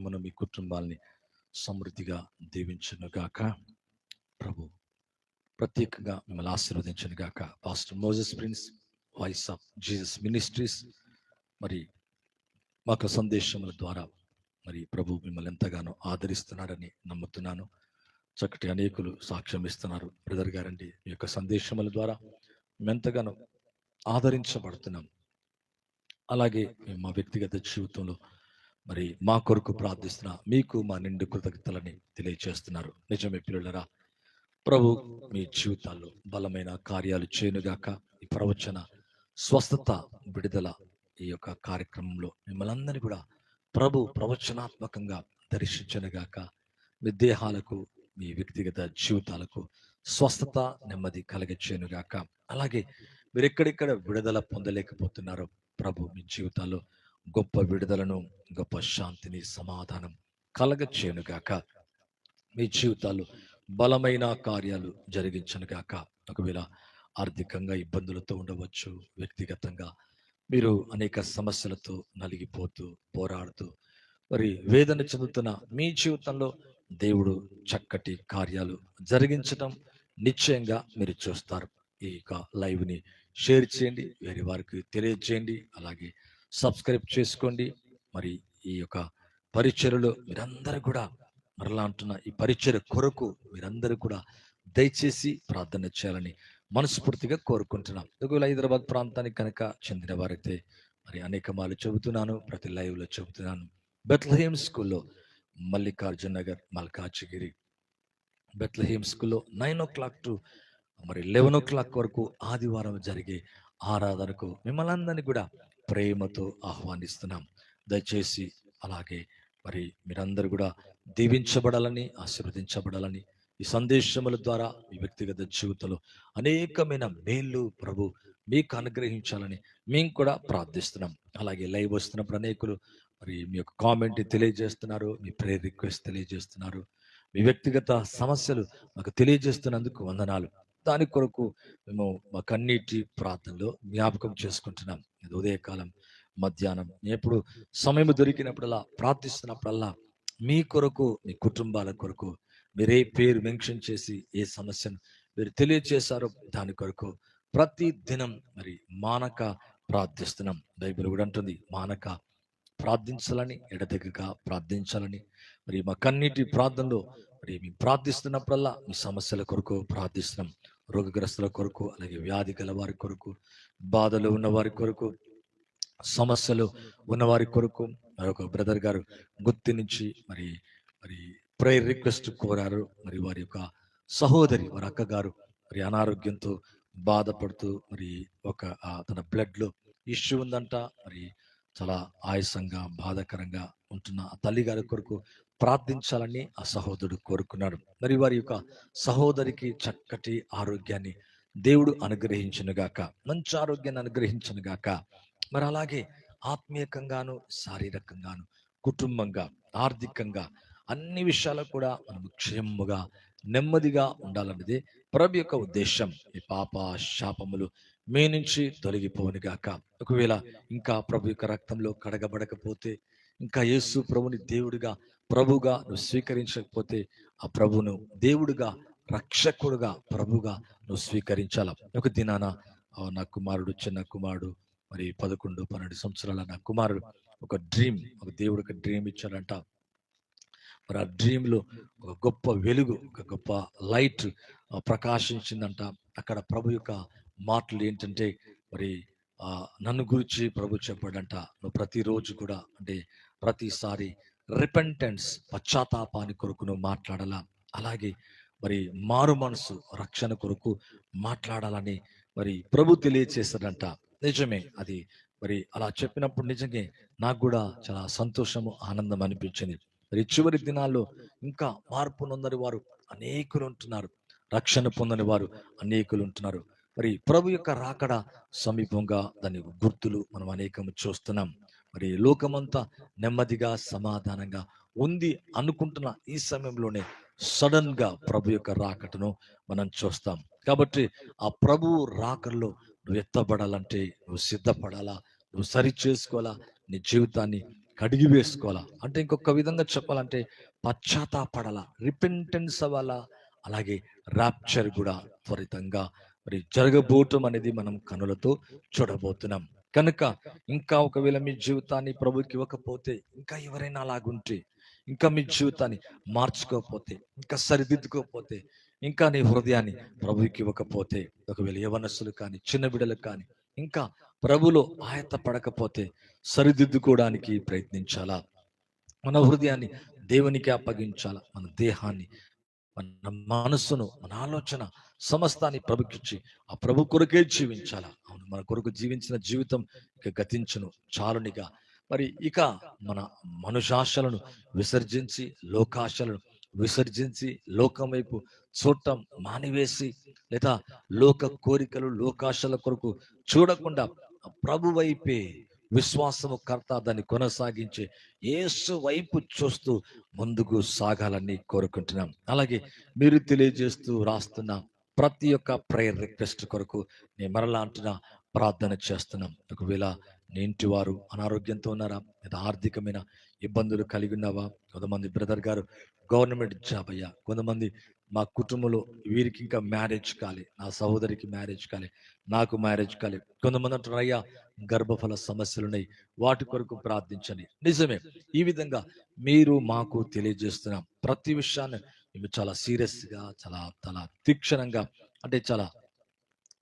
మన మీ కుటుంబాల్ని సమృద్ధిగా దీవించును గాక. ప్రభు ప్రత్యేకంగా మిమ్మల్ని ఆశీర్వదించను గాక. Pastor Moses Prince voice of Jesus ministries మరి మాకు సందేశముల ద్వారా మరి ప్రభు మిమ్మల్ని ఎంతగానో ఆదరిస్తున్నాడని నమ్ముతున్నాను. చక్కటి అనేకులు సాక్ష్యం ఇస్తున్నారు. బ్రదర్ గారండి మీ యొక్క సందేశముల ద్వారా మేము ఎంతగానో ఆదరించబడుతున్నాం. అలాగే మేము మా వ్యక్తిగత జీవితంలో మరి మా కొరకు ప్రార్థిస్తున్న మీకు మా నిండు కృతజ్ఞతలని తెలియచేస్తున్నారు. నిజమే పిల్లలరా ప్రభు మీ జీవితాల్లో బలమైన కార్యాలు చేయనుగాక ఈ ప్రవచన స్వస్థత విడుదల ఈ యొక్క కార్యక్రమంలో మిమ్మల్ని అందరినీ కూడా ప్రభు ప్రవచనాత్మకంగా దర్శించనుగాక మీ దేహాలకు మీ వ్యక్తిగత జీవితాలకు స్వస్థత నెమ్మది కలిగచేయనుగాక అలాగే మీరు ఎక్కడెక్కడ విడుదల పొందలేకపోతున్నారో ప్రభు మీ జీవితాల్లో గొప్ప విడుదలను గొప్ప శాంతిని సమాధానం కలగచేయనుగాక మీ జీవితాలు బలమైన కార్యాలు జరిగించనుగాక ఒకవేళ ఆర్థికంగా ఇబ్బందులతో ఉండవచ్చు వ్యక్తిగతంగా మీరు అనేక సమస్యలతో నలిగిపోతూ పోరాడుతూ మరి వేదన చెందుతున్న మీ జీవితంలో దేవుడు చక్కటి కార్యాలు జరిగించడం నిశ్చయంగా మీరు చూస్తారు. ఈ యొక్క లైవ్ని షేర్ చేయండి వేరే వారికి తెలియజేయండి. అలాగే సబ్స్క్రైబ్ చేసుకోండి. మరి ఈ యొక్క పరిచయలో మీరందరూ కూడా మరలా అంటున్న ఈ పరిచయ కొరకు మీరందరూ కూడా దయచేసి ప్రార్థన చేయాలని మనస్ఫూర్తిగా కోరుకుంటున్నాం. ఒకవేళ హైదరాబాద్ ప్రాంతానికి కనుక చెందిన వారైతే మరి అనేక మార్లు చెబుతున్నాను ప్రతి లైవ్లో చెబుతున్నాను. బెత్లహేమ్ స్కూల్లో మల్లికార్జున్ నగర్ మల్కాజిగిరి. బెత్లహేమ్ స్కూల్లో నైన్ ఓ క్లాక్ టు మరి లెవెన్ ఓ క్లాక్ వరకు ఆదివారం జరిగే ఆరాధనకు మిమ్మల్ని అందరినీ కూడా ప్రేమతో ఆహ్వానిస్తున్నాం. దయచేసి అలాగే మరి మీరందరూ కూడా దీవించబడాలని ఆశీర్వదించబడాలని ఈ సందేశముల ద్వారా మీ వ్యక్తిగత జీవితంలో అనేకమైన మేళ్ళు ప్రభు మీకు అనుగ్రహించాలని మేము కూడా ప్రార్థిస్తున్నాం. అలాగే లైవ్ వస్తున్నప్పుడు అనేకులు మరి మీ యొక్క కామెంట్ తెలియజేస్తున్నారు మీ ప్రేయర్ రిక్వెస్ట్ తెలియజేస్తున్నారు. మీ వ్యక్తిగత సమస్యలు మాకు తెలియజేస్తున్నందుకు వందనాలు. దాని కొరకు మేము మా కన్నీటి ప్రార్థనలో జ్ఞాపకం చేసుకుంటున్నాం. ఇది ఉదయకాలం మధ్యాహ్నం. ఎప్పుడు సమయం దొరికినప్పుడల్లా ప్రార్థిస్తున్నప్పుడల్లా మీ కొరకు మీ కుటుంబాల కొరకు మీరే పేరు మెన్షన్ చేసి ఏ సమస్యను మీరు తెలియజేశారో దాని కొరకు ప్రతి దినం మరి మానక ప్రార్థిస్తున్నాం. బైబిల్ కూడా అంటుంది మానక ప్రార్థించాలని ఎడతెగక ప్రార్థించాలని. మరి మా కన్నీటి ప్రార్థనలో మరి మేము ప్రార్థిస్తున్నప్పుడల్లా మీ సమస్యల కొరకు ప్రార్థిస్తున్నాం. రోగగ్రస్తుల కొరకు అలాగే వ్యాధి గల వారి కొరకు బాధలు ఉన్న వారి కొరకు సమస్యలు ఉన్నవారి కొరకు మరొక బ్రదర్ గారు గుర్తి నుంచి మరి మరి ప్రేయర్ రిక్వెస్ట్ కోరారు. మరి వారి యొక్క సహోదరి వారి అక్కగారు మరి అనారోగ్యంతో బాధపడుతూ మరి ఒక తన బ్లడ్లో ఇష్యూ ఉందంట. మరి చాలా ఆయాసంగా బాధాకరంగా ఉంటున్న తల్లి గారి కొరకు ప్రార్థించాలని ఆ సహోదరుడు కోరుకున్నాడు. మరి వారి యొక్క సహోదరికి చక్కటి ఆరోగ్యాన్ని దేవుడు అనుగ్రహించనుగాక మంచి ఆరోగ్యాన్ని అనుగ్రహించనుగాక మరి అలాగే ఆత్మీయకంగాను శారీరకంగాను కుటుంబంగా ఆర్థికంగా అన్ని విషయాలు కూడా మనం క్షేమముగా నెమ్మదిగా ఉండాలన్నది ప్రభు యొక్క ఉద్దేశం ఈ పాప శాపములు మీ నుంచి తొలగిపోనుగాక ఒకవేళ ఇంకా ప్రభు యొక్క రక్తంలో కడగబడకపోతే ఇంకా యేసు ప్రభుని దేవుడిగా ప్రభుగా నువ్వు స్వీకరించకపోతే ఆ ప్రభును దేవుడుగా రక్షకుడుగా ప్రభుగా నువ్వు స్వీకరించాల? ఒక దినాన నా కుమారుడు చిన్న కుమారుడు మరి పదకొండు పన్నెండు సంవత్సరాల నా కుమారుడు ఒక డ్రీమ్ ఒక దేవుడు ఒక డ్రీమ్ ఇచ్చాడంట. మరి ఆ డ్రీమ్లో ఒక గొప్ప వెలుగు ఒక గొప్ప లైట్ ప్రకాశించిందంట. అక్కడ ప్రభు యొక్క మాటలు ఏంటంటే మరి నన్ను గురించి ప్రభు చెప్పాడంట. నువ్వు ప్రతిరోజు కూడా అంటే ప్రతిసారి రిపెంటెన్స్ పశ్చాత్తాపాన్ని కొరకును మాట్లాడాలా? అలాగే మరి మారు మనసు రక్షణ కొరకు మాట్లాడాలని మరి ప్రభు తెలియచేస్తాడంట నిజమే అది మరి అలా చెప్పినప్పుడు నిజంగా నాకు కూడా చాలా సంతోషము ఆనందం అనిపించింది. మరి చివరి దినాల్లో ఇంకా మార్పు నొందని వారు అనేకులు ఉంటున్నారు. రక్షణ పొందని వారు అనేకులు ఉంటున్నారు. మరి ప్రభు యొక్క రాకడ సమీపంగా దాని గుర్తులు మనం అనేకం చూస్తున్నాం. మరి లోకమంతా నెమ్మదిగా సమాధానంగా ఉంది అనుకుంటున్న ఈ సమయంలోనే సడన్గా ప్రభు యొక్క రాకటను మనం చూస్తాం. కాబట్టి ఆ ప్రభు రాకల్లో నువ్వు ఎత్తబడాలంటే నువ్వు సిద్ధపడాలా నువ్వు సరి చేసుకోవాలా నీ జీవితాన్ని కడిగి వేసుకోవాలా? అంటే ఇంకొక విధంగా చెప్పాలంటే పశ్చాత్తాపడాలా రిపెంటెన్స్ అవ్వాలా? అలాగే ర్యాప్చర్ కూడా త్వరితంగా మరి జరగబోటం అనేది మనం కనులతో చూడబోతున్నాం. కనుక ఇంకా ఒకవేళ మీ జీవితాన్ని ప్రభుకి ఇవ్వకపోతే ఇంకా ఎవరైనా అలాగుంటే ఇంకా మీ జీవితాన్ని మార్చుకోకపోతే ఇంకా సరిదిద్దుకోకపోతే ఇంకా నీ హృదయాన్ని ప్రభుకి ఇవ్వకపోతే ఒకవేళ యవనస్సులు కానీ చిన్న బిడ్డలకు కానీ ఇంకా ప్రభులో ఆయత పడకపోతే సరిదిద్దుకోవడానికి ప్రయత్నించాలా? మన హృదయాన్ని దేవునికి అప్పగించాలా? మన దేహాన్ని మన మనస్సును మన ఆలోచన సమస్తాన్ని ప్రభుకిచ్చి ఆ ప్రభు కొరకే జీవించాలా? అవును మన కొరకు జీవించిన జీవితం ఇక గతించును చాలునిగా. మరి ఇక మన మనుషాశలను విసర్జించి లోకాశలను విసర్జించి లోకం వైపు చూడటం మానివేసి లేదా లోక కోరికలు లోకాశల కొరకు చూడకుండా ప్రభు వైపే విశ్వాసము కర్త దాన్ని కొనసాగించే యేసు వైపు చూస్తూ ముందుకు సాగాలని కోరుకుంటున్నాం. అలాగే మీరు తెలియజేస్తూ రాస్తున్న ప్రతి ఒక్క ప్రేయర్ రిక్వెస్ట్ కొరకు నేను మరలా అంటున్నా ప్రార్థన చేస్తున్నాం. ఒకవేళ నీ ఇంటి వారు అనారోగ్యంతో ఉన్నారా లేదా ఆర్థికమైన ఇబ్బందులు కలిగి ఉన్నావా? కొంతమంది బ్రదర్ గారు గవర్నమెంట్ జాబ్ అయ్యా కొంతమంది మా కుటుంబంలో వీరికి ఇంకా మ్యారేజ్ కాలే నా సహోదరికి మ్యారేజ్ కాలే నాకు మ్యారేజ్ కాలే. కొంతమంది అంటున్నారు అయ్యా గర్భఫల సమస్యలు ఉన్నాయి వాటి కొరకు ప్రార్థించండి. నిజమే ఈ విధంగా మీరు మాకు తెలియజేస్తున్నాం. ప్రతి విషయాన్ని మేము చాలా సీరియస్గా చాలా చాలా తీక్షణంగా అంటే చాలా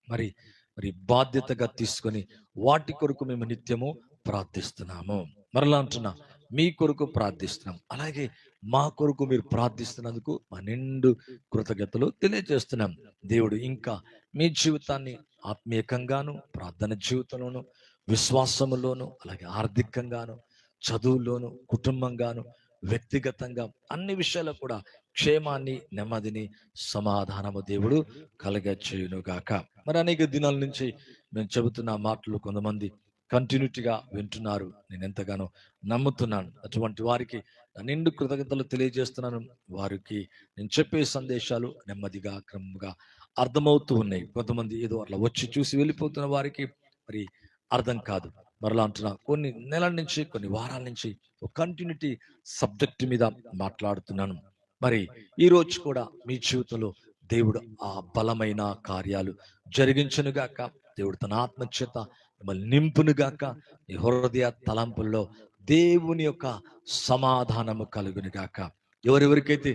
మరి మరి బాధ్యతగా తీసుకొని వాటి కొరకు మేము నిత్యము ప్రార్థిస్తున్నాము. మరలా అంటున్నా మీ కొరకు ప్రార్థిస్తున్నాం. అలాగే మా కొరకు మీరు ప్రార్థిస్తున్నందుకు మా నిండు కృతజ్ఞతలు తెలియజేస్తున్నాం. దేవుడు ఇంకా మీ జీవితాన్ని ఆత్మీయకంగాను ప్రార్థన జీవితంలోను విశ్వాసములోను అలాగే ఆర్థికంగాను చదువులోను కుటుంబంగాను వ్యక్తిగతంగా అన్ని విషయాల్లో కూడా క్షేమాన్ని నెమ్మదిని సమాధానము దేవుడు కలగ చేయును గాక మరి అనేక దినాల నుంచి నేను చెబుతున్న మాటలు కొంతమంది కంటిన్యూటీగా వింటున్నారు. నేను ఎంతగానో నమ్ముతున్నాను. అటువంటి వారికి నిండు కృతజ్ఞతలు తెలియజేస్తున్నాను. వారికి నేను చెప్పే సందేశాలు నెమ్మదిగా క్రమంగా అర్థమవుతూ ఉన్నాయి. కొంతమంది ఏదో అట్లా వచ్చి చూసి వెళ్ళిపోతున్న వారికి మరి అర్థం కాదు. మరలా అంటున్నా కొన్ని నెలల నుంచి కొన్ని వారాల నుంచి ఒక కంటిన్యూటీ సబ్జెక్ట్ మీద మాట్లాడుతున్నాను. మరి ఈరోజు కూడా మీ జీవితంలో దేవుడు ఆ బలమైన కార్యాలు జరిగించునుగాక దేవుడు తన ఆత్మచేత మిమ్మల్ని నింపునుగాక మీ హృదయ తలంపుల్లో దేవుని యొక్క సమాధానము కలుగునుగాక ఎవరెవరికైతే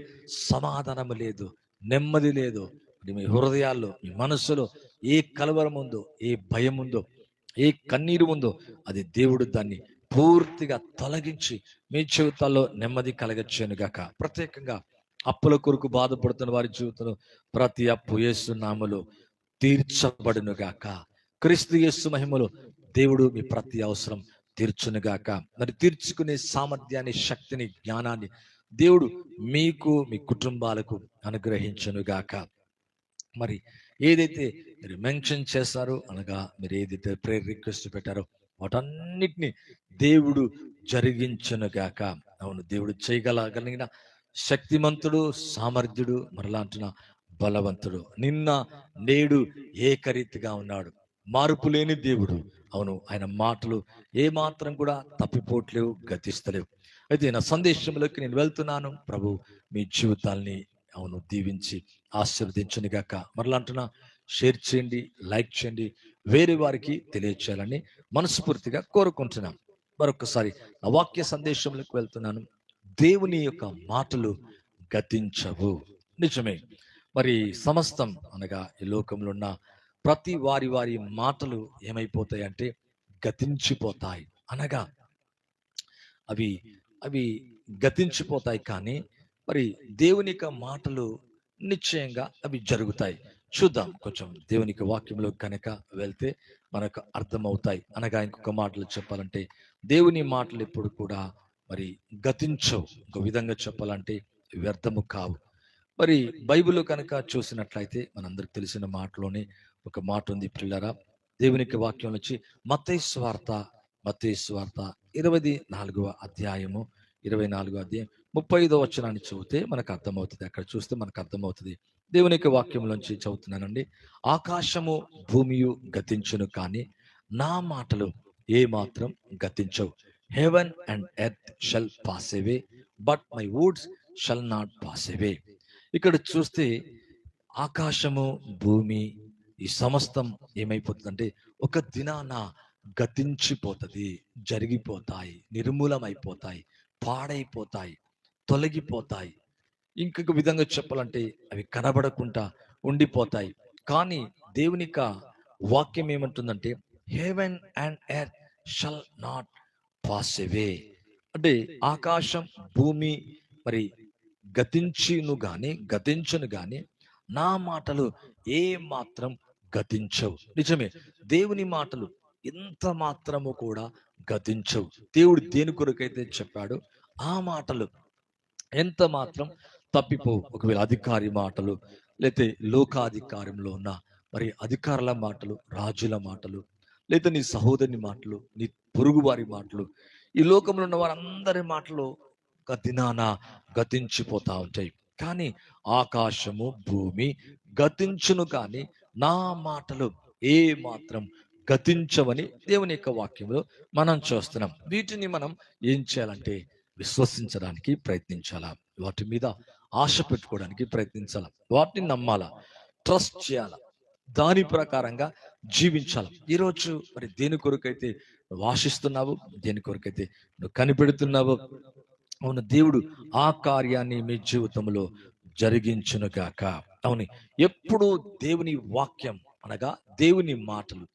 సమాధానము లేదు నెమ్మది లేదు మీ హృదయాల్లో మీ మనస్సులో ఏ కలవరం ఉందో ఏ భయం ఉందో ఏ కన్నీరు ఉందో అది దేవుడు దాన్ని పూర్తిగా తొలగించి మీ జీవితాల్లో నెమ్మది కలగచ్చేనుగాక ప్రత్యేకంగా అప్పుల కొరకు బాధపడుతున్న వారి జీవితంలో ప్రతి అప్పు యేసు నామలో తీర్చబడునుగాక క్రీస్తు యేసు మహిమలో దేవుడు మీ ప్రతి అవసరం తీర్చునుగాక మరి తీర్చుకునే సామర్థ్యాన్ని శక్తిని జ్ఞానాన్ని దేవుడు మీకు మీ కుటుంబాలకు అనుగ్రహించునుగాక మరి ఏదైతే మీరు మెన్షన్ చేస్తారో అనగా మీరు ఏదైతే ప్రేయర్ రిక్వెస్ట్ పెట్టారో వాటన్నిటిని దేవుడు జరిగించను గాక అవును దేవుడు చేయగలగలిగిన శక్తిమంతుడు సామర్థ్యుడు మరలా అంటున్న బలవంతుడు. నిన్న నేడు ఏకరీతిగా ఉన్నాడు. మార్పు లేని దేవుడు. అవును ఆయన మాటలు ఏ మాత్రం కూడా తప్పిపోట్లేవు గతిస్తలేవు. అయితే నా సందేశంలోకి నేను వెళ్తున్నాను. ప్రభు మీ జీవితాల్ని అవును దీవించి ఆశీర్వదించునిగాక మరలా అంటున్నా షేర్ చేయండి లైక్ చేయండి వేరే వారికి తెలియచేయాలని మనస్ఫూర్తిగా కోరుకుంటున్నాను మరొకసారి నా వాక్య సందేశంలోకి వెళ్తున్నాను. దేవుని యొక్క మాటలు గతించవు. నిజమే. మరి సమస్తం అనగా ఈ లోకంలో ఉన్న ప్రతి వారి వారి మాటలు ఏమైపోతాయి అంటే గతించిపోతాయి. అనగా అవి అవి గతించిపోతాయి కానీ మరి దేవుని యొక్క మాటలు నిశ్చయంగా అవి జరుగుతాయి. చూద్దాం కొంచెం దేవునికి వాక్యంలో కనుక వెళ్తే మనకు అర్థమవుతాయి. అనగా ఇంకొక మాటలు చెప్పాలంటే దేవుని మాటలు ఎప్పుడు కూడా మరి గతించవు. ఒక విధంగా చెప్పాలంటే వ్యర్థము కావు. మరి బైబిల్ కనుక చూసినట్లయితే మనందరికి తెలిసిన మాటలోనే ఒక మాట ఉంది పిల్లరా దేవునికి వాక్యం వచ్చి మతేశ్వార్త మతేశ్వార్త ఇరవై నాలుగవ అధ్యాయము ఇరవై నాలుగో అధ్యాయం. ముప్పై ఐదో వచనాన్ని చదివితే మనకు అర్థమవుతుంది. అక్కడ చూస్తే మనకు అర్థమవుతుంది. దేవుని యొక్క వాక్యంలోంచి చదువుతున్నానండి. ఆకాశము భూమియు గతించును కానీ నా మాటలు ఏ మాత్రం గతించవు. Heaven and earth shall pass away but my words shall not pass away ఇక్కడ చూస్తే ఆకాశము భూమి ఈ సమస్తం ఏమైపోతుందంటే ఒక దినాన గతించిపోతుంది జరిగిపోతాయి నిర్మూలమైపోతాయి పాడైపోతాయి. తొలగిపోతాయి. ఇంకొక విధంగా చెప్పాలంటే అవి కనబడకుండా ఉండిపోతాయి. కానీ దేవుని యొక్క వాక్యం ఏమంటుందంటే heaven and earth shall not pass away అంటే ఆకాశం భూమి మరి గతించును గాని గతించను గాని నా మాటలు ఏ మాత్రం గతించవు. నిజమే దేవుని మాటలు ఎంత మాత్రము కూడా గతించవు. దేవుడు దేని కొరకైతే చెప్పాడు ఆ మాటలు ఎంత మాత్రం తప్పిపోవు. ఒకవేళ అధికారి మాటలు లేతే లోకాధికారంలో ఉన్న మరి అధికారుల మాటలు రాజుల మాటలు లేదా నీ సహోదరుని మాటలు నీ పొరుగువారి మాటలు ఈ లోకంలో ఉన్న వారందరి మాటలు ఒక దినాన గతించిపోతా ఉంటాయి. కానీ ఆకాశము భూమి గతించును కానీ నా మాటలు ఏ మాత్రం గతించవని దేవుని యొక్క వాక్యంలో మనం చూస్తున్నాం. వీటిని మనం ఏం చేయాలంటే విశ్వసించడానికి ప్రయత్నించాలా? వాటి మీద ఆశ పెట్టుకోవడానికి ప్రయత్నించాలా? వాటిని నమ్మాలా? ట్రస్ట్ చేయాలా? దాని ప్రకారంగా జీవించాలి? ఈరోజు మరి దేని కొరకైతే నువ్వు ఆశిస్తున్నావు దేని కొరకైతే నువ్వు కనిపెడుతున్నావు? అవును దేవుడు ఆ కార్యాన్ని మీ జీవితంలో జరిగించునుగాక. అవును ఎప్పుడు దేవుని వాక్యం అనగా దేవుని మాటలు.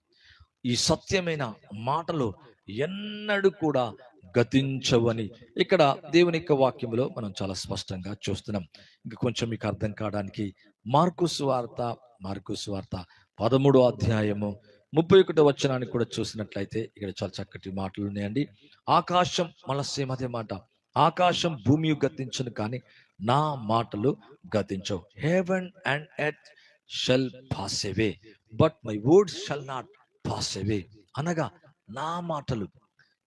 ఈ సత్యమైన మాటలు ఎన్నడూ కూడా గతించవని. ఇక్కడ దేవుని యొక్క వాక్యంలో మనం చాలా స్పష్టంగా చూస్తున్నాం. ఇంకా కొంచెం మీకు అర్థం కావడానికి మార్కు వార్త మార్కు వార్త పదమూడో అధ్యాయము ముప్పై ఒకటో వచనాన్ని కూడా చూసినట్లయితే ఇక్కడ చాలా చక్కటి మాటలు ఉన్నాయండి. ఆకాశం మళ్ళా అదే మాట. ఆకాశం భూమి గతించను కానీ నా మాటలు గతించవు. Heaven and earth shall pass away but my words shall not pass away అనగా నా మాటలు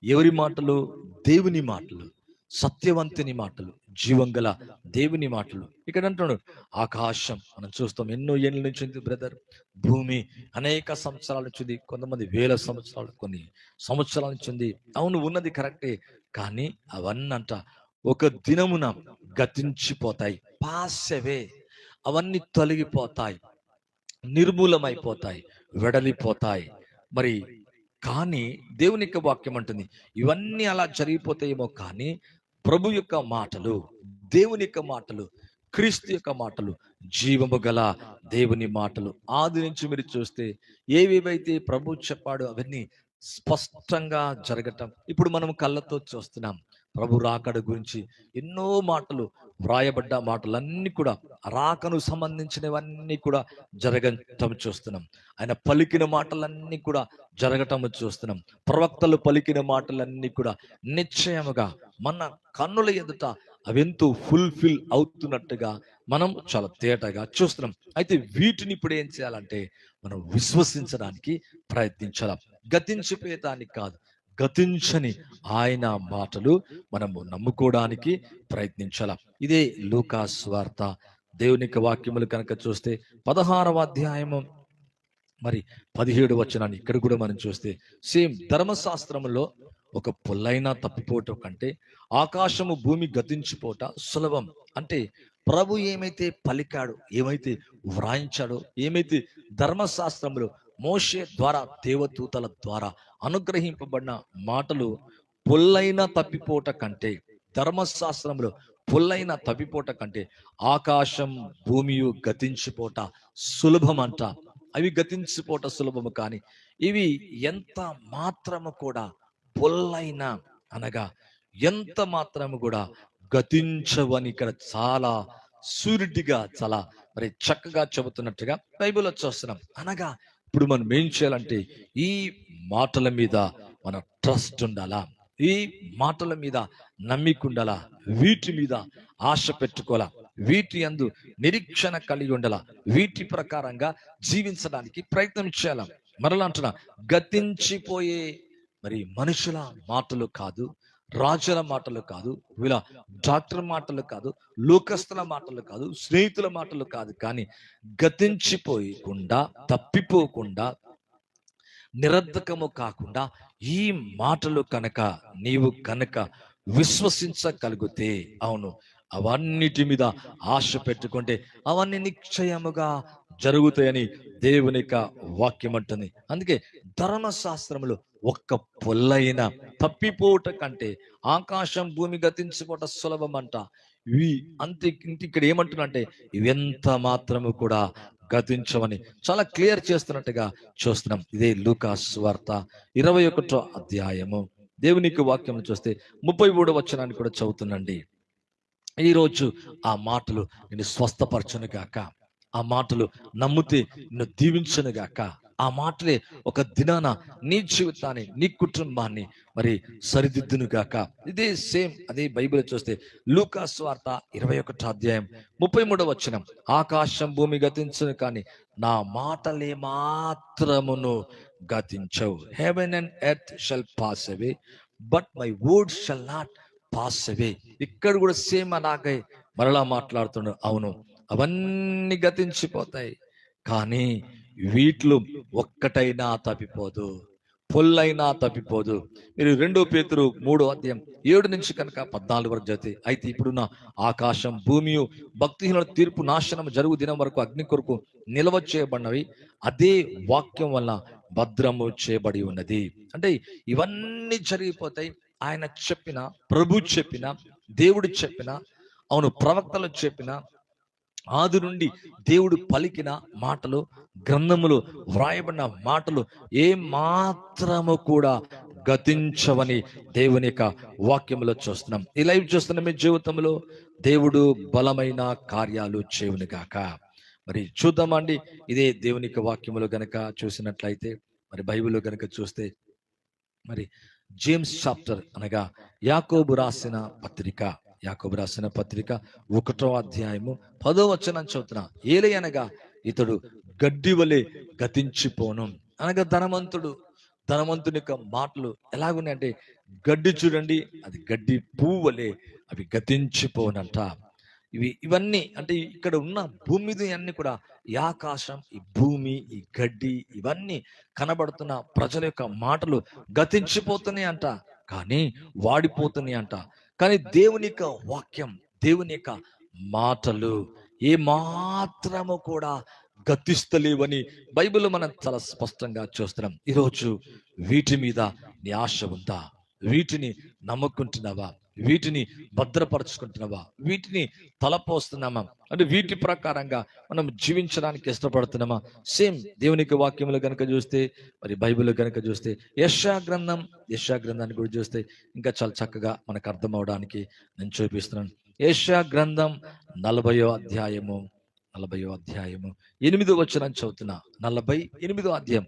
ఎవరి మాటలు? దేవుని మాటలు. సత్యవంతుని మాటలు. జీవం గల దేవుని మాటలు. ఇక్కడ అంటున్నాడు ఆకాశం. మనం చూస్తాం ఎన్నో ఏళ్ళ నుంచి ఉంది బ్రదర్. భూమి అనేక సంవత్సరాల నుంచి ఉంది కొంతమంది వేల సంవత్సరాలు కొన్ని సంవత్సరాల నుంచి ఉంది. అవును ఉన్నది కరెక్టే కానీ అవన్నంట ఒక దినమున గతించిపోతాయి పాసవే అవన్నీ తొలగిపోతాయి నిర్మూలమైపోతాయి వెడలిపోతాయి. మరి కానీ దేవుని యొక్క వాక్యం అంటుంది ఇవన్నీ అలా జరిగిపోతాయేమో కానీ ప్రభు యొక్క మాటలు దేవుని యొక్క మాటలు క్రీస్తు యొక్క మాటలు జీవము గల దేవుని మాటలు ఆది నుంచి మీరు చూస్తే ఏవేవైతే ప్రభు చెప్పాడో అవన్నీ స్పష్టంగా జరగటం ఇప్పుడు మనం కళ్ళతో చూస్తున్నాం. ప్రభు రాకడ గురించి ఎన్నో మాటలు వ్రాయబడ్డ మాటలన్నీ కూడా రాకను సంబంధించినవన్నీ కూడా జరగటం చూస్తున్నాం. ఆయన పలికిన మాటలన్నీ కూడా జరగటం చూస్తున్నాం. ప్రవక్తలు పలికిన మాటలన్నీ కూడా నిశ్చయముగా మన కన్నుల ఎదుట అవెంతో ఫుల్ఫిల్ అవుతున్నట్టుగా మనం చాలా తేటగా చూస్తున్నాం. అయితే వీటిని ఇప్పుడు ఏం చేయాలంటే మనం విశ్వసించడానికి ప్రయత్నించాలి? గతించిపోయేదానికి కాదు. గతించని ఆయన మాటలు మనము నమ్ముకోవడానికి ప్రయత్నించాల? ఇదే లూకాస్ వార్త. వాక్యములు కనుక చూస్తే పదహారవ అధ్యాయము మరి పదిహేడు వచనాన్ని ఇక్కడ కూడా మనం చూస్తే సేమ్ ధర్మశాస్త్రములో ఒక పొల్లైనా తప్పిపోవటం కంటే ఆకాశము భూమి గతించిపోట సులభం. అంటే ప్రభు ఏమైతే పలికాడు ఏమైతే వ్రాయించాడో ఏమైతే ధర్మశాస్త్రములో మోషే ద్వారా దేవదూతల ద్వారా అనుగ్రహింపబడిన మాటలు పొల్లైన తప్పిపోట కంటే ధర్మశాస్త్రంలో పొల్లైన తప్పిపోట కంటే ఆకాశం భూమియు గతించిపోట సులభమంట. అవి గతించిపోట సులభము కానీ ఇవి ఎంత మాత్రము కూడా పొల్లైన అనగా ఎంత మాత్రము కూడా గతించవని ఇక్కడ చాలా సూర్యుడిగా చాలా మరి చక్కగా చెబుతున్నట్టుగా బైబిల్లో చూస్తున్నాం అనగా ఇప్పుడు మనం ఏం చేయాలంటే ఈ మాటల మీద మన ట్రస్ట్ ఉండాలా? ఈ మాటల మీద నమ్మికుండాలా వీటి మీద ఆశ పెట్టుకోవాలా? వీటి అందు నిరీక్షణ కలిగి ఉండాలా? వీటి ప్రకారంగా జీవించడానికి ప్రయత్నం చేయాలా? మరలా అంటున్నా గతించిపోయే మరి మనుషుల మాటలు కాదు. రాజుల మాటలు కాదు వీళ్ళ డాక్టర్ మాటలు కాదు లోకస్తుల మాటలు కాదు స్నేహితుల మాటలు కాదు కానీ గతించిపోయకుండా తప్పిపోకుండా నిరర్ధకము కాకుండా ఈ మాటలు కనుక నీవు కనుక విశ్వసించగలిగితే అవును అవన్నిటి మీద ఆశ పెట్టుకుంటే అవన్నీ నిశ్చయముగా జరుగుతాయని దేవుని యొక్క వాక్యం అంటుంది అందుకే ధర్మశాస్త్రములు ఒక్క పొల్లైన తప్పిపోవుట కంటే ఆకాశం భూమి గతించుకోవట సులభం అంట ఇవి అంతే ఇంటి ఇక్కడ ఏమంటున్నంటే ఇవి ఎంత మాత్రము కూడా గతించవని చాలా క్లియర్ చేస్తున్నట్టుగా చూస్తున్నాం. ఇదే లూకాస్ వార్త ఇరవై ఒకటో అధ్యాయము. దేవునికి వాక్యం చూస్తే ముప్పై మూడో వచనాన్ని కూడా చదువుతున్నండి. ఈరోజు ఆ మాటలు నేను స్వస్థపరచును గాక ఆ మాటలు నమ్మితే నిన్ను దీవించును గాక ఆ మాటలే ఒక దినాన నీ జీవితాన్ని నీ కుటుంబాన్ని మరి సరిదిద్దును గాక ఇదే సేమ్ అదే బైబిల్ చూస్తే లూకాస్ వార్త ఇరవై ఒకటో అధ్యాయం ముప్పై మూడో వచనం. ఆకాశం భూమి గతించను కానీ నా మాటలే మాత్రమును గతించవు. Heaven and earth shall pass away but my word shall not pass away ఇక్కడ కూడా సేమ్ అలాగే మరలా మాట్లాడుతున్నాడు. అవును అవన్నీ గతించిపోతాయి. కానీ వీటిలో ఒక్కటైనా తప్పిపోదు పొల్లైనా తప్పిపోదు. మీరు రెండో పేతురు మూడో అధ్యాయం ఏడు నుంచి కనుక పద్నాలుగు వరకు చదివితే అయితే ఇప్పుడున్న ఆకాశం భూమి భక్తిహీనుల తీర్పు నాశనం జరుగు దినం వరకు అగ్ని కొరకు నిల్వ చేయబడినవి అదే వాక్యం వల్ల భద్రము చేయబడి ఉన్నది. అంటే ఇవన్నీ జరిగిపోతాయి. ఆయన చెప్పిన ప్రభు చెప్పిన దేవుడు చెప్పిన అవును ప్రవక్తలు చెప్పిన ఆది నుండి దేవుడు పలికిన మాటలు గ్రంథములు వ్రాయబడిన మాటలు ఏ మాత్రము కూడా గతించవని దేవుని యొక్క వాక్యములో చూస్తున్నాం. ఈ లైవ్ చూస్తున్న మీ జీవితంలో దేవుడు బలమైన కార్యాలు చేయనుగాక మరి చూద్దామండి ఇదే దేవుని యొక్క వాక్యములు గనక చూసినట్లయితే మరి బైబిల్లో గనక చూస్తే మరి జేమ్స్ చాప్టర్ అనగా యాకోబు రాసిన పత్రిక. యాకబు రాసిన పత్రిక ఒకటో అధ్యాయము పదో వచనం చదువుతున్నా ఏలే అనగా ఇతడు గడ్డి వలె గతించిపోను. అనగా ధనవంతుడు ధనవంతుని యొక్క మాటలు ఎలాగున్నాయంటే గడ్డి చూడండి అది గడ్డి పువ్వు వలె అవి గతించిపోనంట. ఇవి ఇవన్నీ అంటే ఇక్కడ ఉన్న భూమి మీద అన్ని కూడా ఈ ఆకాశం ఈ భూమి ఈ గడ్డి ఇవన్నీ కనబడుతున్న ప్రజల యొక్క మాటలు గతించిపోతున్నాయి అంట కానీ వాడిపోతున్నాయి అంట కానీ దేవుని యొక్క వాక్యం దేవుని యొక్క మాటలు ఏ మాత్రము కూడా గతిస్తలేవని బైబిల్ మనం చాలా స్పష్టంగా చూస్తున్నాం. ఈరోజు వీటి మీద నీ ఆశ ఉందా? వీటిని నమ్ముకుంటున్నావా? వీటిని భద్రపరచుకుంటున్నావా? వీటిని తలపోస్తున్నామా? అంటే వీటి ప్రకారంగా మనం జీవించడానికి ఇష్టపడుతున్నామా? సేమ్ దేవునికి వాక్యములు కనుక చూస్తే మరి బైబిల్ కనుక చూస్తే యశా గ్రంథం యశా గ్రంథాన్ని కూడా చూస్తే ఇంకా చాలా చక్కగా మనకు అర్థం అవడానికి నేను చూపిస్తున్నాను. యశా గ్రంథం నలభయో అధ్యాయము నలభయో అధ్యాయము ఎనిమిదో వచ్చిన చదువుతున్నా. నలభై ఎనిమిదో అధ్యాయం.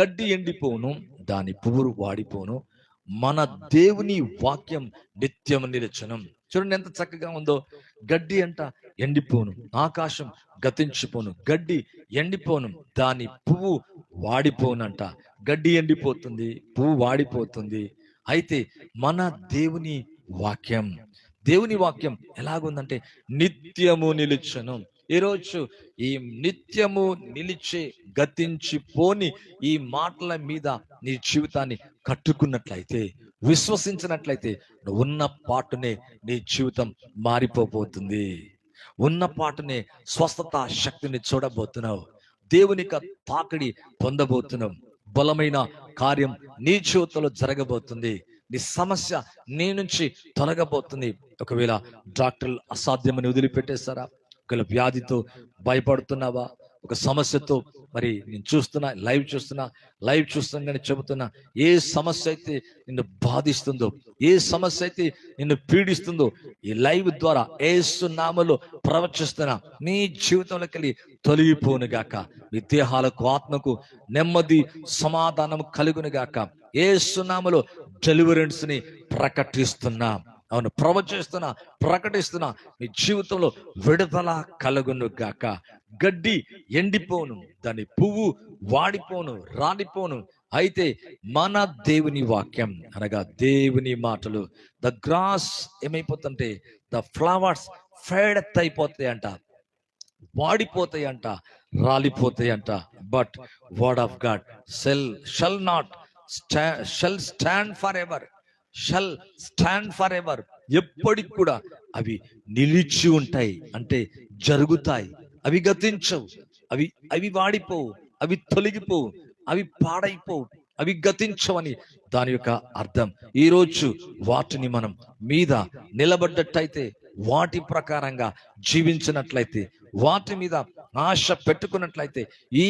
గడ్డి ఎండిపోను దాని పువ్వురు వాడిపోను మన దేవుని వాక్యం నిత్యం నిలిచనం. చూడండి ఎంత చక్కగా ఉందో. గడ్డి అంట ఎండిపోను ఆకాశం గతించిపోను గడ్డి ఎండిపోను దాని పువ్వు వాడిపోనంట. గడ్డి ఎండిపోతుంది పువ్వు వాడిపోతుంది. అయితే మన దేవుని వాక్యం దేవుని వాక్యం ఎలాగుందంటే నిత్యము నిలుచను. ఈరోజు ఈ నిత్యము నిలిచే గతించిపోని ఈ మాటల మీద నీ జీవితాన్ని కట్టుకున్నట్లయితే విశ్వసించినట్లయితే ఉన్న పాటునే నీ జీవితం మారిపోబోతుంది. ఉన్న పాటునే స్వస్థత శక్తిని చూడబోతున్నావు. దేవుని యొక్క తాకిడి పొందబోతున్నావు బలమైన కార్యం నీ జీవితంలో జరగబోతుంది. నీ సమస్య నీ నుంచి తొలగబోతుంది. ఒకవేళ డాక్టర్లు అసాధ్యమని వదిలిపెట్టేస్తారా ఒకవేళ వ్యాధితో భయపడుతున్నావా? ఒక సమస్యతో మరి నేను చూస్తున్నా లైవ్ చూస్తున్నా లైవ్ చూస్తుందని చెబుతున్నా ఏ సమస్య అయితే నిన్ను బాధిస్తుందో ఏ సమస్య అయితే నిన్ను పీడిస్తుందో ఈ లైవ్ ద్వారా ఏసు నామలో ప్రవచిస్తున్నా నీ జీవితంలోకి వెళ్ళి తొలగిపోను గాక. మీ ఆత్మకు నెమ్మది సమాధానం కలుగును గాక. ఏసునామలో డెలివరెన్స్ని ప్రకటిస్తున్నా. అవును ప్రవచిస్తున్నా ప్రకటిస్తున్నా మీ జీవితంలో విడుదల కలుగును గాక. గడ్డి ఎండిపోను దాని పువ్వు వాడిపోను రాలిపోను అయితే మన దేవుని వాక్యం అనగా దేవుని మాటలు ద గ్రాస్ ఏమైపోతుంటే ద ఫ్లవర్స్ ఫేడెత్ అయిపోతాయి అంట వాడిపోతాయి అంట రాలిపోతాయి అంట but word of God sell shall not shall stand for ever shall stand for ever ఎప్పటికి కూడా అవి నిలిచి ఉంటాయి అంటే జరుగుతాయి. అవి గతించవు. అవి అవి వాడిపోవు. అవి తొలగిపోవు. అవి పాడైపోవు. అవి గతించవని దాని యొక్క అర్థం. ఈ రోజు వాటిని మనం మీద నిలబడ్డట్టయితే వాటి ప్రకారంగా జీవించినట్లయితే వాటి మీద ఆశ పెట్టుకున్నట్లయితే ఈ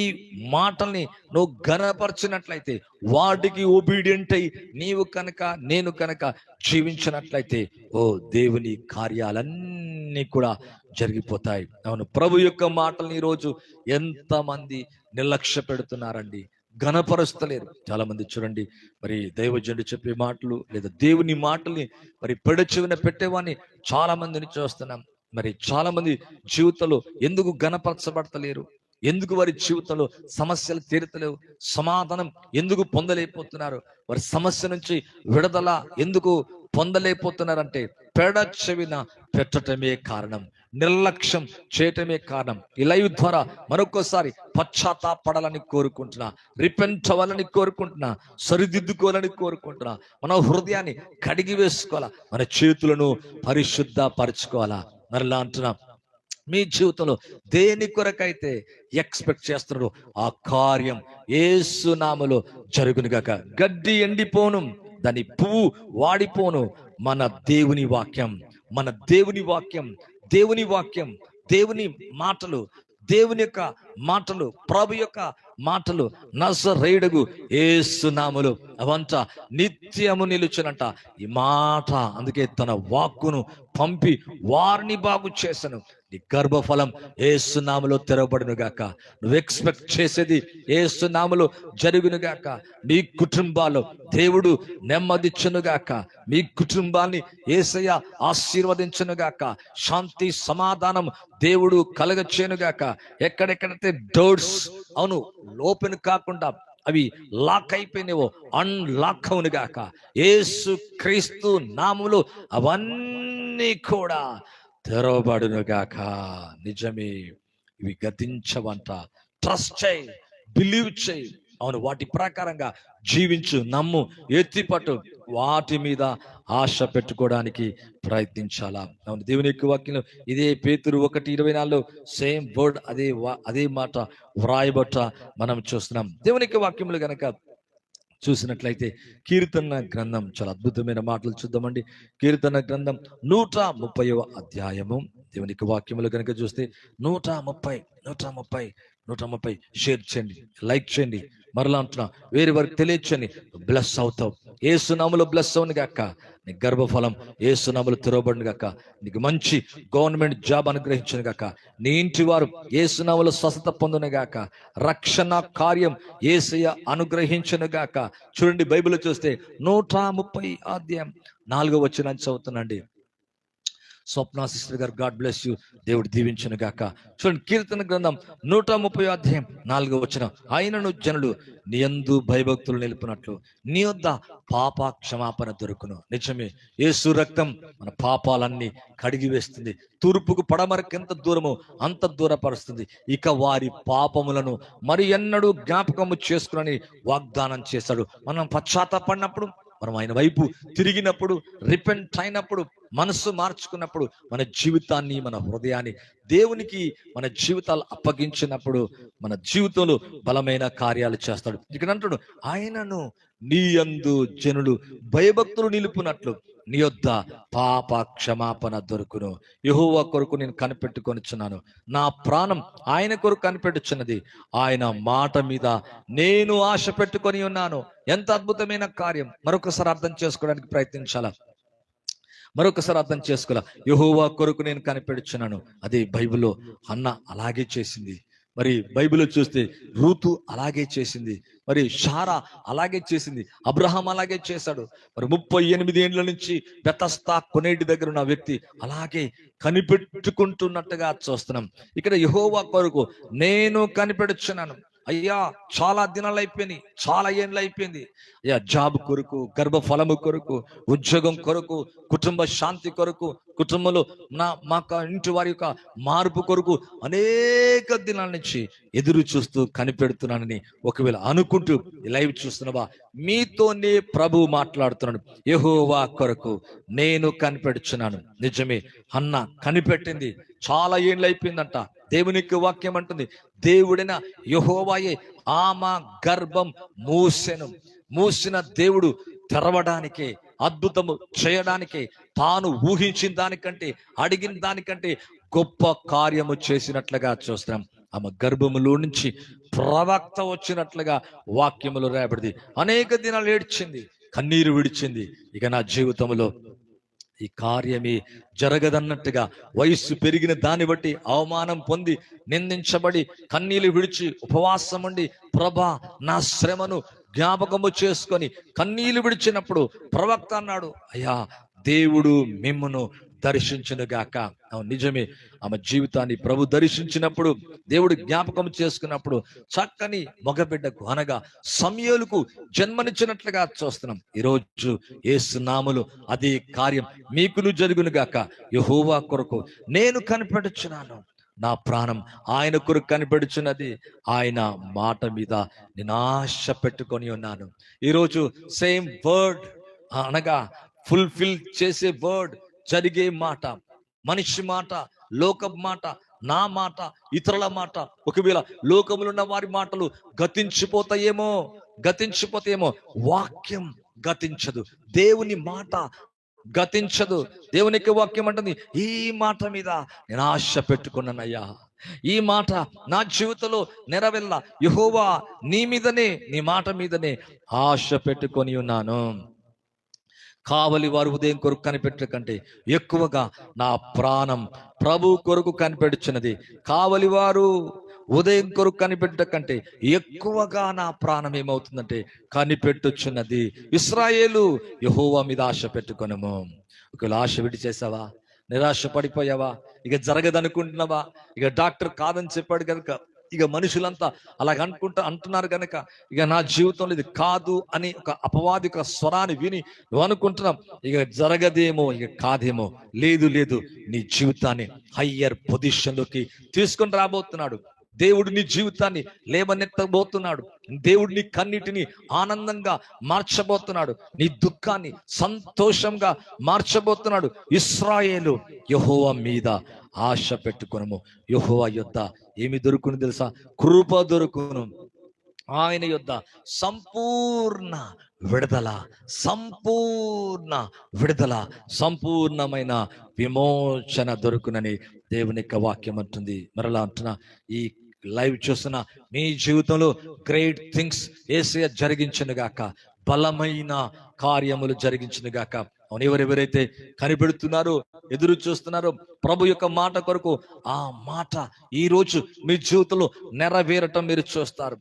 మాటల్ని నువ్వు గనపరిచినట్లయితే వాటికి ఒబీడియంట్ అయి నీవు కనుక నేను కనుక జీవించినట్లయితే ఓ దేవుని కార్యాలన్నీ కూడా జరిగిపోతాయి. అవును ప్రభు యొక్క మాటలని ఈరోజు ఎంతమంది నిర్లక్ష్య పెడుతున్నారండి ఘనపరుస్తలేరు. చాలా మంది చూడండి మరి దైవజనుడు చెప్పే మాటలు లేదా దేవుని మాటల్ని మరి పెడచెవిన పెట్టేవాడిని చాలా మందిని చూస్తున్నాం మరి చాలా మంది జీవితంలో ఎందుకు ఘనపరచబడతలేరు? ఎందుకు వారి జీవితంలో సమస్యలు తీరుతలేవు? సమాధానం ఎందుకు పొందలేకపోతున్నారు? వారి సమస్య నుంచి విడుదల ఎందుకు పొందలేకపోతున్నారంటే పెడ చెవిన పెట్టటమే కారణం. నిర్లక్ష్యం చేయటమే కారణం. ఈ లైవ్ ద్వారా మరొకసారి పశ్చాత్తాపడాలని కోరుకుంటున్నా రిపెంట్ అవ్వాలని కోరుకుంటున్నా సరిదిద్దుకోవాలని కోరుకుంటున్నా మన హృదయాన్ని కడిగి వేసుకోవాలా మన చేతులను పరిశుద్ధ పరచుకోవాలా మరలా అంటున్నా మీ జీవితంలో దేని కొరకైతే ఎక్స్పెక్ట్ చేస్తున్నారో ఆ కార్యం ఏసునామలో జరుగునుగాక గడ్డి ఎండిపోను దాని పువ్వు వాడిపోను. మన దేవుని వాక్యం మన దేవుని వాక్యం దేవుని వాక్యం దేవుని మాటలు దేవుని యొక్క మాటలు ప్రభు యొక్క మాటలు నసరేయుడుగు ఏసునాములు అవంతా నిత్యము నిలుచునంట. ఈ మాట అందుకే తన వాక్కును పంపి వారిని బాగు చేశాను నీ గర్భఫలం ఏసునామలో తెరవబడును గాక. నువ్వు ఎక్స్పెక్ట్ చేసేది ఏసునామలో జరుగును గాక. మీ కుటుంబాల్లో దేవుడు నెమ్మదిచ్చును గాక. మీ కుటుంబాన్ని ఏసయ్య ఆశీర్వదించును గాక. శాంతి సమాధానం దేవుడు కలగచ్చేను గాక. ఎక్కడెక్కడ ఎక్కడెక్కడైతే డోర్స్ అవును ఓపెన్ కాకుండా అవి లాక్ అయిపోయినవో అన్లాక్ అవును గాక. ఏసు క్రీస్తు నాములు అవన్నీ కూడా తెరవబడును గాక. నిజమే ఇవి గతించవంట. ట్రస్ట్ చేయి బిలీవ్ చేయి. అవును వాటి ప్రకారంగా జీవించు నమ్ము ఎత్తిపట్టు. వాటి మీద ఆశ పెట్టుకోవడానికి ప్రయత్నించాలా? అవును దేవుని యొక్క వాక్యం ఇదే పేతురు ఒకటి ఇరవై నాలుగులో సేమ్ వర్డ్ అదే వా- అదే మాట వ్రాయబట్ట మనం చూస్తున్నాం. దేవుని యొక్క వాక్యములు కనుక చూసినట్లయితే కీర్తన గ్రంథం చాలా అద్భుతమైన మాటలు చూద్దామండి. కీర్తన గ్రంథం నూట ముప్పైవ అధ్యాయము. దేవునికి వాక్యములు కనుక చూస్తే నూట ముప్పై నూట ముప్పై నూట ముప్పై షేర్ చేయండి లైక్ చేయండి. మరలా అంటున్నా వేరే వారికి తెలియచండి బ్లెస్ అవుతావు. ఏ సునాములో బ్లెస్ అవును గాక. నీ గర్భఫలం ఏ సునాములు తెరవబడిన గాక. నీకు మంచి గవర్నమెంట్ జాబ్ అనుగ్రహించను గాక. నీ ఇంటి వారు ఏ సునాములో స్వస్థత పొందును గాక. రక్షణ కార్యం ఏసయ్య అనుగ్రహించను గాక. చూడండి బైబిల్ చూస్తే నూట ముప్పై ఆద్యం నాలుగో వచ్చిన చదువుతున్నాండి. స్వప్న సిస్టర్ గారు గాడ్ బ్లెస్ యూ దేవుడు దీవించను గాక. చూడండి కీర్తన గ్రంథం నూట ముప్పై అధ్యాయం నాలుగో వచ్చిన ఆయనను జనులు నియందు భయభక్తులు నిలిపినట్లు. నీ వద్ద పాప క్షమాపణ దొరుకును. నిజమే యేసు రక్తం మన పాపాలన్నీ కడిగి వేస్తుంది. తూర్పుకు పడమరకు ఎంత దూరమో అంత దూరపరుస్తుంది. ఇక వారి పాపములను మరి ఎన్నడూ జ్ఞాపకము చేసుకునని వాగ్దానం చేశాడు. మనం పశ్చాత్తాపడినప్పుడు మనం ఆయన వైపు తిరిగినప్పుడు రిపెంట్ అయినప్పుడు మనస్సు మార్చుకున్నప్పుడు మన జీవితాన్ని మన హృదయాన్ని దేవునికి మన జీవితాలు అప్పగించినప్పుడు మన జీవితంలో బలమైన కార్యాలు చేస్తాడు. ఇక్కడ అంటాడు ఆయనను నీ యందు జనులు భయభక్తులు నిలుపునట్లు నీ యొద్ద పాప క్షమాపణ దొరుకును. యెహోవా కొరకు నేను కనిపెట్టుకొనిచున్నాను నా ప్రాణం ఆయన కొరకు కనిపెట్టుచున్నది. ఆయన మాట మీద నేను ఆశ పెట్టుకొని ఉన్నాను. ఎంత అద్భుతమైన కార్యం. మరొకసారి అర్థం చేసుకోవడానికి ప్రయత్నించాలా? మరొకసారి అర్థం చేసుకోలే యహోవా కొరకు నేను కనిపెడుచున్నాను. అదే బైబిల్లో అన్న అలాగే చేసింది. మరి బైబిల్లో చూస్తే రూతు అలాగే చేసింది. మరి షారా అలాగే చేసింది. అబ్రహాం అలాగే చేశాడు. మరి ముప్పై ఎనిమిది ఏండ్ల నుంచి బెతస్తా కొనేటి దగ్గర ఉన్న వ్యక్తి అలాగే కనిపెట్టుకుంటున్నట్టుగా చూస్తున్నాం. ఇక్కడ యహోవా కొరకు నేను కనిపెడుచున్నాను. అయ్యా చాలా దినాలు అయిపోయినాయి చాలా ఏళ్ళు అయిపోయింది. అయ్యా జాబ్ కొరకు గర్భ ఫలము కొరకు ఉద్యోగం కొరకు కుటుంబ శాంతి కొరకు కుటుంబంలో నా మా ఇంటి వారి యొక్క మార్పు కొరకు అనేక దినాల నుంచి ఎదురు చూస్తూ కనిపెడుతున్నానని ఒకవేళ అనుకుంటూ లైవ్ చూస్తున్నావా? మీతోనే ప్రభు మాట్లాడుతున్నాడు. యహోవా కొరకు నేను కనిపెడుచున్నాను. నిజమే అన్న కనిపెట్టింది. చాలా ఏళ్ళు అయిపోయిందంట. దేవునికి వాక్యం అంటుంది. దేవుడైన యహోవాయే ఆమె గర్భం మూసెను. మూసిన దేవుడు తెరవడానికే అద్భుతము చేయడానికే తాను ఊహించిన దానికంటే అడిగిన దానికంటే గొప్ప కార్యము చేసినట్లుగా చూస్తున్నాం. ఆమె గర్భములో నుంచి ప్రవక్త వచ్చినట్లుగా వాక్యములు రాయబడింది. అనేక దినాలు ఏడ్చింది కన్నీరు విడిచింది. ఇక నా జీవితంలో ఈ కార్యమే జరగదన్నట్టుగా వయస్సు పెరిగిన దాన్ని బట్టి అవమానం పొంది నిందించబడి కన్నీళ్ళు విడిచి ఉపవాసం ఉండి ప్రభా నా శ్రమను జ్ఞాపకము చేసుకొని కన్నీళ్ళు విడిచినప్పుడు ప్రవక్త అన్నాడు అయ్యా దేవుడు మిమ్మను దర్శించును గాక. అవును నిజమే. ఆమె జీవితాన్ని ప్రభు దర్శించినప్పుడు దేవుడు జ్ఞాపకం చేసుకున్నప్పుడు చక్కని మగబిడ్డకు అనగా సమయలకు జన్మనిచ్చినట్లుగా చూస్తున్నాం. ఈరోజు ఏసునాములు అదే కార్యం మీకును జరుగునుగాక యహోవా కొరకు నేను కనిపెడుచున్నాను. నా ప్రాణం ఆయన కొరకు కనిపెడుచున్నది. ఆయన మాట మీద నేను ఆశ పెట్టుకొని ఉన్నాను. ఈరోజు సేమ్ వర్డ్ అనగా ఫుల్ఫిల్ చేసే వర్డ్ జరిగే మాట మనిషి మాట లోకం మాట నా మాట ఇతరుల మాట. ఒకవేళ లోకములో ఉన్న వారి మాటలు గతించిపోతాయేమో గతించిపోతాయేమో వాక్యం గతించదు. దేవుని మాట గతించదు. దేవునికి వాక్యం అంటుంది ఈ మాట మీద నేను ఆశ పెట్టుకున్నానయ్యా. ఈ మాట నా జీవితంలో నెరవేళ్ళ యహోవా నీ మీదనే నీ మాట మీదనే ఆశ పెట్టుకొని ఉన్నాను. కావలి వారు ఉదయం కొరకు కనిపెట్ట కంటే ఎక్కువగా నా ప్రాణం ప్రభు కొరకు కనిపెడుచున్నది. కావలి వారు ఉదయం కొరకు కనిపెట్ట కంటే ఎక్కువగా నా ప్రాణం ఏమవుతుందంటే కనిపెట్టుచున్నది. ఇస్రాయేలు యహోవా మీద ఆశ పెట్టుకొనము. ఒకవేళ ఆశ విడిచేసావా? నిరాశ పడిపోయావా ఇక జరగదనుకుంటున్నావా? ఇక డాక్టర్ కాదని చెప్పాడు కనుక ఇక మనుషులంతా అలాగ అనుకుంటా అంటున్నారు కనుక ఇక నా జీవితంలో ఇది కాదు అని ఒక అపవాది ఒక స్వరాన్ని విని నువ్వు అనుకుంటున్నాం ఇక జరగదేమో ఇక కాదేమో లేదు లేదు నీ జీవితాన్ని హయ్యర్ పొజిషన్లోకి తీసుకొని రాబోతున్నాడు. దేవుడు నీ జీవితాన్ని లేవనెత్తబోతున్నాడు. దేవుడు నీ కన్నిటిని ఆనందంగా మార్చబోతున్నాడు. నీ దుఃఖాన్ని సంతోషంగా మార్చబోతున్నాడు. ఇస్రాయేలు యహోవ మీద ఆశ పెట్టుకునము. యహోవ యొద్ద ఏమి దొరుకును తెలుసా? కృప దొరుకును. ఆయన యొద్ద సంపూర్ణ విడుదల సంపూర్ణ విడుదల సంపూర్ణమైన విమోచన దొరుకునని దేవుని యొక్క వాక్యం అంటుంది. మరలా అంటున్నా ఈ లైవ్ చూస్తున్న మీ జీవితంలో గ్రేట్ థింగ్స్ ఏసే జరిగించను గాక బలమైన కార్యములు జరిగించను గాక అవును. ఎవరెవరైతే కనిపెడుతున్నారో ఎదురు చూస్తున్నారో ప్రభు యొక్క మాట కొరకు ఆ మాట ఈ రోజు మీ జీవితంలో నెరవేరటం మీరు చూస్తారు.